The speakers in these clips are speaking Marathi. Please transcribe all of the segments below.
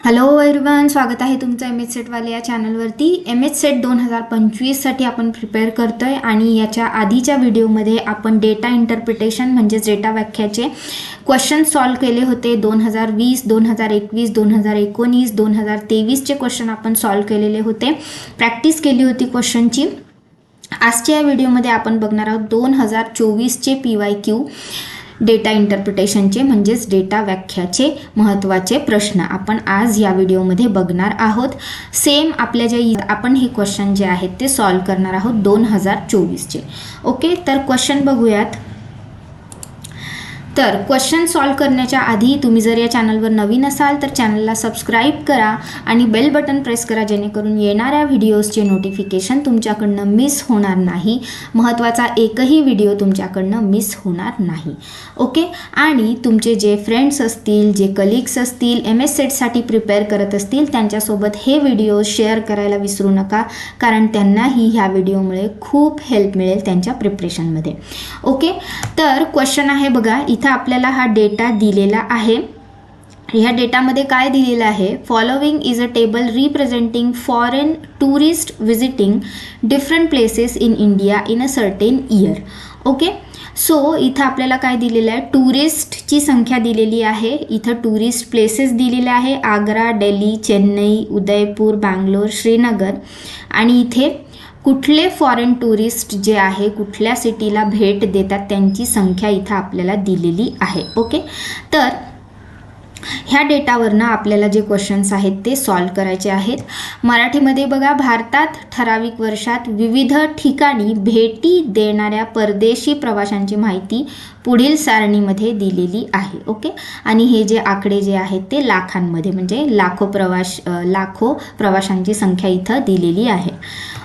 हॅलो एव्हरीवन स्वागत आहे तुमचं एम एच सेटवाले या चॅनलवरती एम एच सेट दोन हजार पंचवीससाठी आपण प्रिपेअर करतो आहे आणि याच्या आधीच्या व्हिडिओमध्ये आपण डेटा इंटरप्रिटेशन म्हणजेच डेटा व्याख्याचे क्वेश्चन सॉल्व केले होते. दोन हजार वीस दोन हजार एकवीस दोन हजार एकोणीस दोन हजार तेवीसचे क्वेश्चन आपण सॉल्व केलेले होते. प्रॅक्टिस केली होती क्वेश्चनची आजच्या या व्हिडिओमध्ये आपण बघणार आहोत दोन हजार चोवीसचे पी वाय क्यू डेटा इंटरप्रिटेशनचे म्हणजेच डेटा व्याख्याचे महत्त्वाचे प्रश्न आपण आज या व्हिडिओमध्ये बघणार आहोत. सेम आपल्या ज्या आपण हे क्वेश्चन जे आहेत ते सॉल्व करणार आहोत दोन हजार चोवीसचे. ओके तर क्वेश्चन बघूयात. तर क्वेश्चन सॉल्व करण्याच्या आधी तुम्ही जर या चॅनलवर नवीन असाल तर चॅनलला सबस्क्राईब करा आणि बेल बटन प्रेस करा जेणेकरून येणाऱ्या व्हिडिओजचे नोटिफिकेशन तुमच्याकडनं मिस होणार नाही. महत्त्वाचा एकही व्हिडिओ तुमच्याकडनं मिस होणार नाही. ओके आणि तुमचे जे फ्रेंड्स असतील जे कलिग्स असतील एम एस सेटसाठी प्रिपेअर करत असतील त्यांच्यासोबत हे व्हिडिओ शेअर करायला विसरू नका. कारण त्यांनाही ह्या व्हिडिओमुळे खूप हेल्प मिळेल त्यांच्या प्रिपरेशनमध्ये ओके तर क्वेश्चन आहे बघा इथं आपल्याला हा डेटा दिलेला आहे. ह्या डेटामध्ये काय दिलेलं आहे? Following is a table representing foreign tourist visiting different places in India in a certain year okay so इथं आपल्याला काय दिलेलं आहे? टुरिस्टची संख्या दिलेली आहे. इथं टुरिस्ट प्लेसेस दिलेले आहे. आग्रा दिल्ली चेन्नई उदयपूर बँगलोर श्रीनगर. आणि इथे कुठले फॉरेन टुरिस्ट जे आहे कुठल्या सिटीला भेट देतात त्यांची संख्या इथं आपल्याला दिलेली आहे. ओके तर ह्या डेटावरनं आपल्याला जे क्वेश्चन्स आहेत ते सॉल्व करायचे आहेत. मराठीमध्ये बघा भारतात ठराविक वर्षात विविध ठिकाणी भेटी देणाऱ्या परदेशी प्रवाशांची माहिती पुढील सारणीमध्ये दिलेली आहे. ओके आणि हे जे आकडे जे आहेत ते लाखांमध्ये म्हणजे लाखो प्रवाश लाखो प्रवाशांची संख्या इथं दिलेली आहे.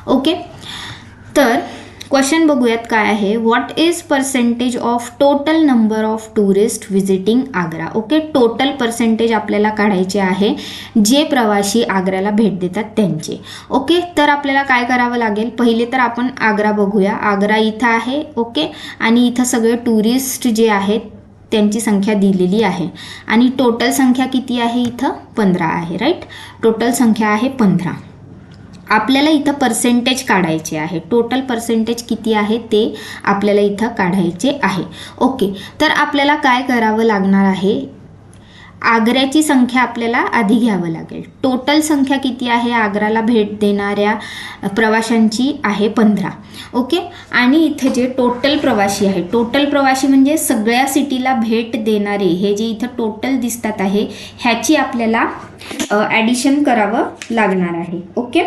ओके? तर क्वेश्चन बघूयात काय आहे. What is percentage of total number of tourist visiting Agra? Okay? Total percentage आपल्याला काढायचे आहे. जे प्रवासी आग्र्याला भेट देतात त्यांचे. ओके? तर आपल्याला काय करावं लागेल? पहिले तर आपण आग्रा बघूया. आग्रा इथं आहे. ओके? आणि इथं सगळे टुरिस्ट जे आहेत त्यांची संख्या दिलेली आहे. आणि टोटल संख्या किती आहे इथं? पंधरा आहे राईट टोटल संख्या आहे पंधरा. आपल्याला इथं पर्सेंटेज काढायचे आहे. टोटल पर्सेंटेज किती आहे ते आपल्याला इथं काढायचे आहे. ओके तर आपल्याला काय करावं लागणार आहे? आग्र्याची संख्या आपल्याला आधी घ्यावं लागेल. टोटल संख्या किती आहे? आग्राला भेट देणाऱ्या प्रवाशांची आहे पंधरा. ओके आणि इथे जे टोटल प्रवासी आहे टोटल प्रवासी म्हणजे सगळ्या सिटीला भेट देणारे हे जे इथं टोटल दिसतात आहे ह्याची आपल्याला ॲडिशन करावं लागणार आहे. ओके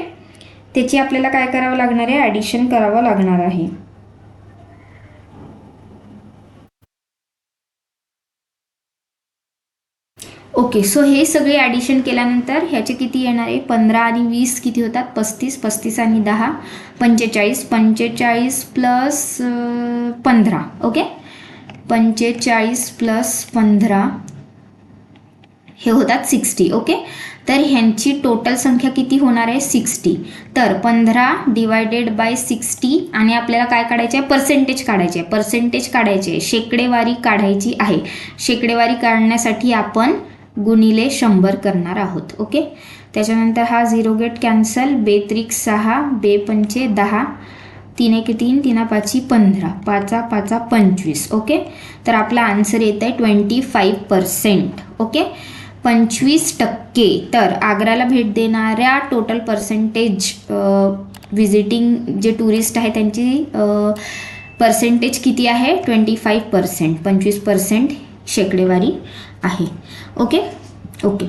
त्याची आपल्याला काय करावं लागणार आहे? ॲडिशन करावं लागणार आहे. ओके सो हे सगळे ॲडिशन केल्यानंतर ह्याचे किती येणार आहे? पंधरा आणि वीस किती होतात? पस्तीस पस्तीस आणि दहा पंचेचाळीस पंचेचाळीस प्लस पंधरा ओके पंचेचाळीस प्लस पंधरा हे होतात सिक्स्टी ओके? तर ह्यांची टोटल संख्या किती होणार आहे? सिक्स्टी. तर पंधरा डिवायडेड बाय सिक्स्टी आणि आपल्याला काय काढायचे आहे? पर्सेंटेज काढायचे आहे. पर्सेंटेज काढायचे आहे. शेकडेवारी काढायची आहे. शेकडेवारी काढण्यासाठी आपण गुणिले शंभर करणार आहोत ओके? त्याच्यानंतर हा झिरो गेट कॅन्सल बेत्रिक सहा बे पंचे दहा तीन एक तीन तीना पाची पंधरा पाचा पाचा पंचवीस ओके? तर आपला आन्सर येत आहे ट्वेंटी फाईव्ह पर्सेंट ओके? पंचवीस टक्के. तर आग्र्याला भेट देणाऱ्या टोटल पर्सेंटेज व्हिजिटिंग जे टुरिस्ट आहे त्यांची पर्सेंटेज किती आहे? ट्वेंटी फाईव्ह पर्सेंट पंचवीस पर्सेंट शेकडेवारी आहे. ओके ओके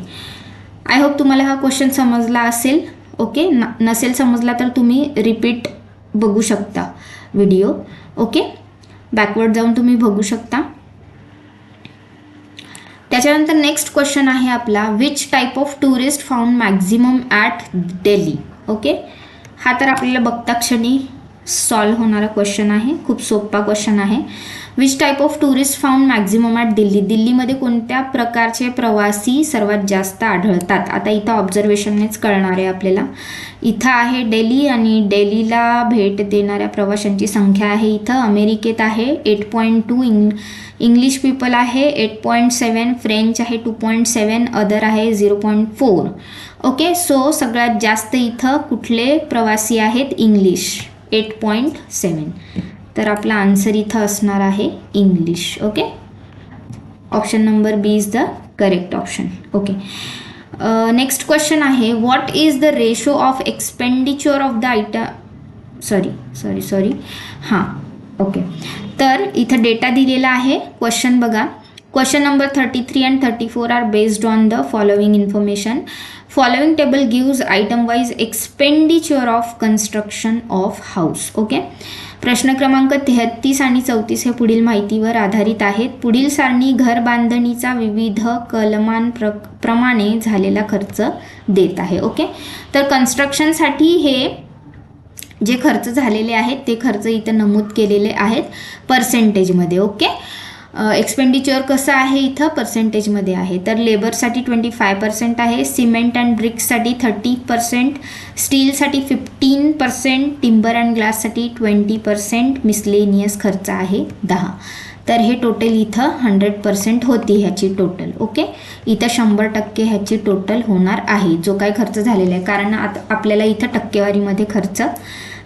आय होप तुम्हाला हा क्वेश्चन समजला असेल. ओके न नसेल समजला तर तुम्ही रिपीट बघू शकता व्हिडिओ ओके बॅकवर्ड जाऊन तुम्ही बघू शकता. त्याच्यानंतर नेक्स्ट क्वेश्चन आहे आपला which type of tourist found maximum at daily okay हा तर आपल्याला बघता क्षणी सॉल्व होणारा क्वेश्चन आहे. खूप सोपा क्वेश्चन आहे. Which type of tourist found maximum at Delhi? दिल्लीमध्ये कोणत्या प्रकारचे प्रवासी सर्वात जास्त आढळतात? आता इथं ऑब्झर्वेशननेच कळणार आहे आपल्याला. इथं आहे डेली आणि डेलीला भेट देणाऱ्या प्रवाशांची संख्या आहे इथं. अमेरिकेत आहे एट पॉईंट टू इंग इंग्लिश पीपल आहे एट पॉईंट सेवन फ्रेंच आहे टू पॉईंट सेवन अदर आहे zero point four okay so सगळ्यात जास्त इथं कुठले प्रवासी आहेत? English eight point seven. तर आपला आन्सर इथं असणार आहे English okay? Option number B is the correct option okay? Next question आहे what is the ratio of expenditure of the item sorry sorry sorry हां ओके. तर इथं डेटा दिलेला आहे क्वेश्चन बघा. Question number thirty three and thirty four are based on the following information gives table gives item wise expenditure of construction of house okay प्रश्न क्रमांक तेहत्तीस आणि चौतीस हे पुढील माहितीवर आधारित आहेत. पुढील सारणी घर बांधणीचा विविध कलमान प्र प्रमाणे झालेला खर्च देत आहे ओके तर कन्स्ट्रक्शनसाठी हे जे खर्च झालेले आहेत ते खर्च इथं नमूद केलेले आहेत पर्सेंटेजमध्ये ओके एक्सपेंडिचर कसं आहे इथं? पर्सेंटेजमध्ये आहे. तर लेबरसाठी ट्वेंटी फाय पर्सेंट आहे सिमेंट अँड ब्रिक्ससाठी थर्टी पर्सेंट स्टीलसाठी फिफ्टीन पर्सेंट टिंबर अँड ग्लाससाठी ट्वेंटी पर्सेंट मिसलेनियस खर्च आहे दहा. तर हे टोटल इथं हंड्रेड पर्सेंट होती ह्याची टोटल ओके इथं शंभर टक्के ह्याची टोटल होणार आहे. जो काय खर्च झालेला आहे कारण आता आपल्याला इथं टक्केवारीमध्ये खर्च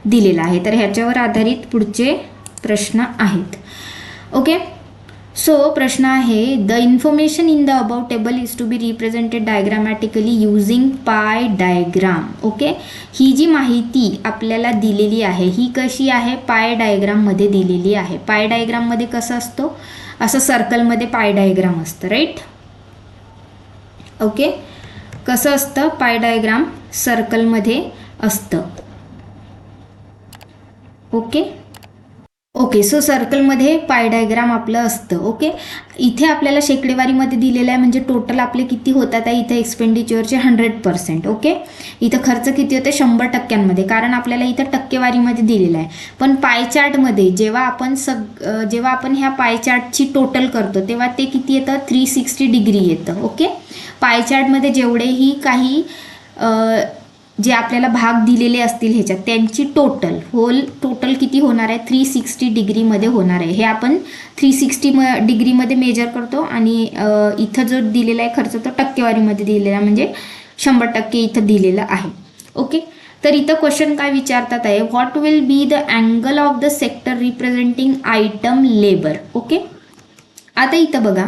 दिलेला आहे. तर ह्याच्यावर आधारित पुढचे प्रश्न आहेत. ओके सो प्रश्न आहे the information in the about table is to be represented diagrammatically using pie diagram okay ही जी माहिती आपल्याला दिलेली आहे ही कशी आहे? पाय डायग्राममध्ये दिलेली आहे. पाय डायग्राममध्ये कसं असतो? असं सर्कलमध्ये पाय डायग्राम असतं राईट ओके कसं असतं? पाय डायग्राम सर्कलमध्ये असतं. ओके ओके सो सर्कलमध्ये पाय डायग्राम आपलं असतं ओके? इथे आपल्याला शेकडेवारीमध्ये दिलेलं आहे म्हणजे टोटल आपले किती होतात आहे इथे एक्सपेंडिचरचे हंड्रेड पर्सेंट ओके? इथं खर्च किती होते शंभर टक्क्यांमध्ये कारण आपल्याला इथं टक्केवारीमध्ये दिलेलं आहे. पण पाय चार्टमध्ये जेव्हा आपण सग जेव्हा आपण ह्या पाय चार्टची टोटल करतो तेव्हा ते किती येतं? थ्री सिक्स्टी डिग्री येतं ओके? पाय चार्टमध्ये जेवढेही काही जे आपल्याला भाग दिलेले असतील ह्याच्यात त्यांची टोटल होल टोटल किती होणार आहे? थ्री सिक्स्टी डिग्रीमध्ये होणार आहे. हे आपण थ्री सिक्स्टी म डिग्रीमध्ये मेजर करतो आणि इथं जो दिलेला आहे खर्च तो टक्केवारीमध्ये दिलेला म्हणजे शंभर टक्के इथं दिलेलं आहे. ओके तर इथं क्वेश्चन काय विचारतात आहे? What will be the angle of the sector representing item labour okay आता इथं बघा.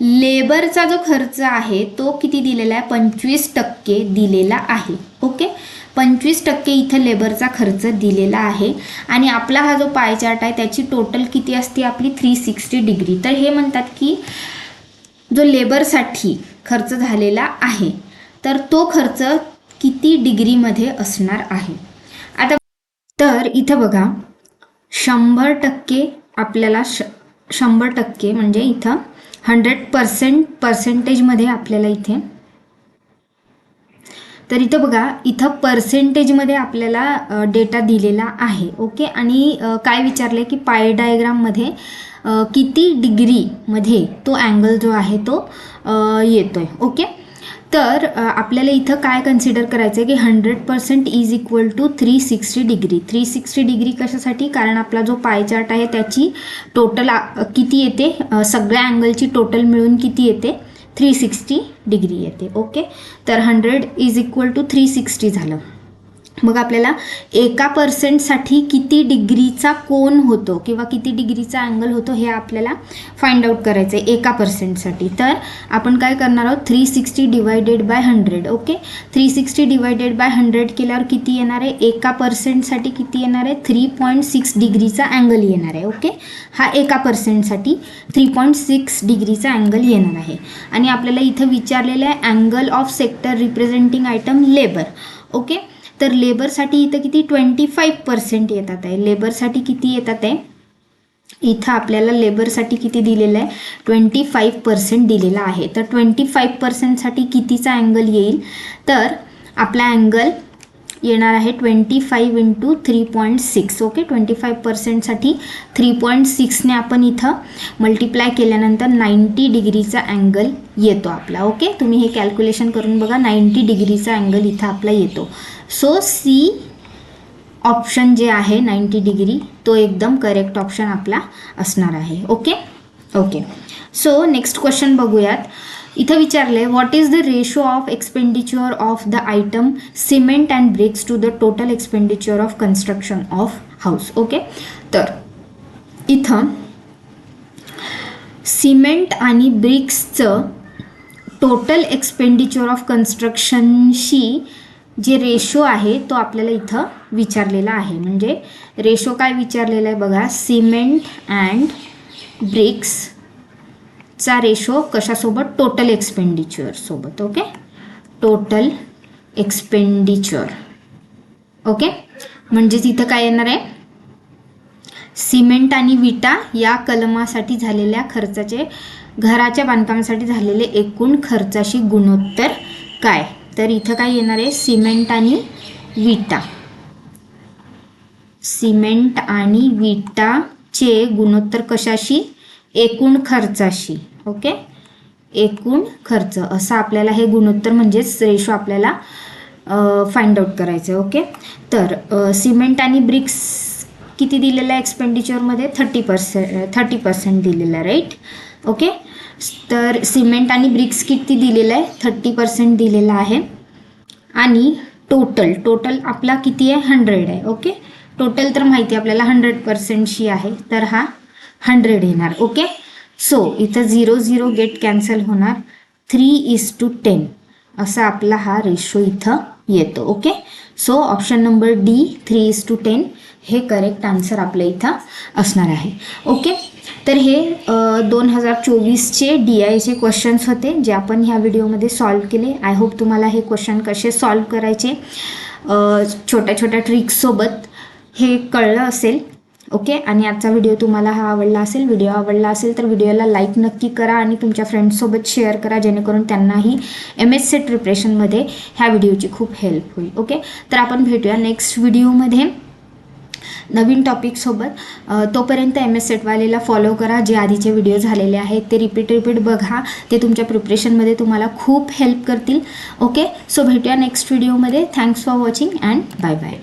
लेबरचा जो खर्च आहे तो किती दिलेला आहे? पंचवीस टक्के दिलेला आहे. ओके? पंचवीस टक्के इथं लेबरचा खर्च दिलेला आहे. आणि आपला हा जो पायचार्ट आहे त्याची टोटल किती असते आपली? थ्री सिक्स्टी डिग्री तर हे म्हणतात की जो लेबरसाठी खर्च झालेला आहे तर तो खर्च किती डिग्रीमध्ये असणार आहे? आता तर इथं बघा शंभर टक्के आपल्याला श शंभर टक्के म्हणजे इथं हंड्रेड पर्सेंट पर्सेंटेजमध्ये आपल्याला इथे. तर इथं बघा इथं पर्सेंटेजमध्ये आपल्याला डेटा दिलेला आहे ओके आणि काय विचारलं आहे की पाय डायग्राममध्ये किती डिग्रीमध्ये तो अँगल जो आहे तो येतो आहे ओके तर आपल्याला इथं काय कन्सिडर करायचं आहे की hundred percent is equal to three sixty degree three sixty degree कशासाठी? कारण आपला जो पाय चार्ट आहे त्याची टोटल किती येते? सगळ्या अँगलची टोटल मिळून किती येते? थ्री सिक्स्टी डिग्री येते. ओके तर hundred is equal to three sixty झालं. मग आपल्याला एका पर्सेंटसाठी किती डिग्रीचा कोन होतो किंवा किती डिग्रीचा अँगल होतो हे आपल्याला फाइंड आउट करायचं आहे एका पर्सेंटसाठी तर आपण काय करणार आहोत? Three sixty divided by hundred okay three sixty divided by hundred केल्यावर किती येणार आहे? एका पर्सेंटसाठी किती येणार आहे? थ्री पॉईंट सिक्स डिग्रीचा अँगल येणार आहे ओके हा एका पर्सेंटसाठी थ्री पॉईंट सिक्स डिग्रीचा अँगल येणार आहे. आणि आपल्याला इथं विचारलेलं आहे angle of sector representing item labour okay तर लेबरसाठी इथं किती? ट्वेंटी फाईव्ह पर्सेंट येतात आहे. लेबरसाठी किती येतात आहे? इथं आपल्याला लेबरसाठी किती दिलेलं आहे? ट्वेंटी फाईव्ह पर्सेंट दिलेला आहे. तर ट्वेंटी फाईव्ह पर्सेंटसाठी कितीचा अँगल येईल? तर आपला अँगल येणार आहे twenty five into three point six okay twenty five पर्सेंटसाठी three point सिक्सने आपण इथं मल्टिप्लाय केल्यानंतर नाईंटी डिग्रीचा अँगल येतो आपला. ओके तुम्ही हे कॅल्क्युलेशन करून बघा नाईंटी डिग्रीचा अँगल इथं आपला येतो. सो सी ऑप्शन जे आहे नाईंटी डिग्री तो एकदम करेक्ट ऑप्शन आपला असणार आहे. Okay okay so next question बघूयात. इथं विचारले what is the ratio of expenditure of the item cement and bricks to the total expenditure of construction of house okay तर इथं सिमेंट आणि ब्रिक्सचं टोटल एक्सपेंडिचर ऑफ कन्स्ट्रक्शनशी जे रेशो आहे तो आपल्याला इथं विचारलेला आहे. म्हणजे रेशो काय विचारलेला आहे बघा? सिमेंट अँड ब्रिक्स चा रेशो कशासोबत? टोटल एक्सपेंडिचरसोबत सोबत ओके टोटल एक्सपेंडिचर ओके म्हणजेच तिथं काय येणार आहे? सिमेंट आणि विटा या कलमासाठी झालेल्या खर्चाचे घराच्या बांधकामासाठी झालेले एकूण खर्चाशी गुणोत्तर काय? तर इथं काय येणार आहे? सिमेंट आणि विटा. सिमेंट आणि विटाचे गुणोत्तर कशाशी? एकूण खर्चाशी ओके एकूण खर्च. असं आपल्याला हे गुणोत्तर म्हणजेच रेशो आपल्याला फाइंड आउट करायचं आहे ओके तर सिमेंट आणि ब्रिक्स किती दिलेलं आहे एक्सपेंडिचरमध्ये थर्टी पर्सेंट थर्टी पर्सेंट दिलेलं आहे राईट ओके तर सिमेंट आणि ब्रिक्स किती दिलेलं आहे? थर्टी पर्सेंट दिलेलं आहे. आणि टोटल टोटल आपला किती आहे? हंड्रेड आहे ओके टोटल तर माहिती आहे आपल्याला हंड्रेड पर्सेंटशी आहे. तर हा हंड्रेड येणार ओके? सो इथं झिरो झिरो गेट कॅन्सल होणार. थ्री इज टू टेन असा आपला हा रेशो इथं येतो okay? So option number D three is to ten हे करेक्ट आन्सर आपल्या इथं असणार आहे ओके? तर हे दोन हजार चोवीसचे डी आयचे क्वेश्चन्स होते जे आपण ह्या व्हिडिओमध्ये सॉल्व केले. आय होप तुम्हाला हे क्वेश्चन कसे सॉल्व करायचे? छोट्या छोट्या ट्रिक्ससोबत हे कळलं असेल. ओके? आणि आजचा व्हिडिओ तुम्हाला हा आवडला असेल व्हिडिओ आवडला असेल तर व्हिडिओला लाईक नक्की करा आणि तुमच्या फ्रेंड्ससोबत शेअर करा जेणेकरून त्यांनाही एम एस सेट प्रिपरेशनमध्ये ह्या व्हिडिओची खूप हेल्प होईल. ओके? तर आपण भेटूया नेक्स्ट व्हिडिओमध्ये नवीन टॉपिकसोबत तोपर्यंत एम एस सेटवालेला फॉलो करा. जे आधीचे व्हिडिओ झालेले आहेत ते रिपीट रिपीट बघा. ते तुमच्या प्रिपरेशनमध्ये तुम्हाला खूप हेल्प करतील. ओके? सो भेटूया नेक्स्ट व्हिडिओमध्ये thanks for watching and bye bye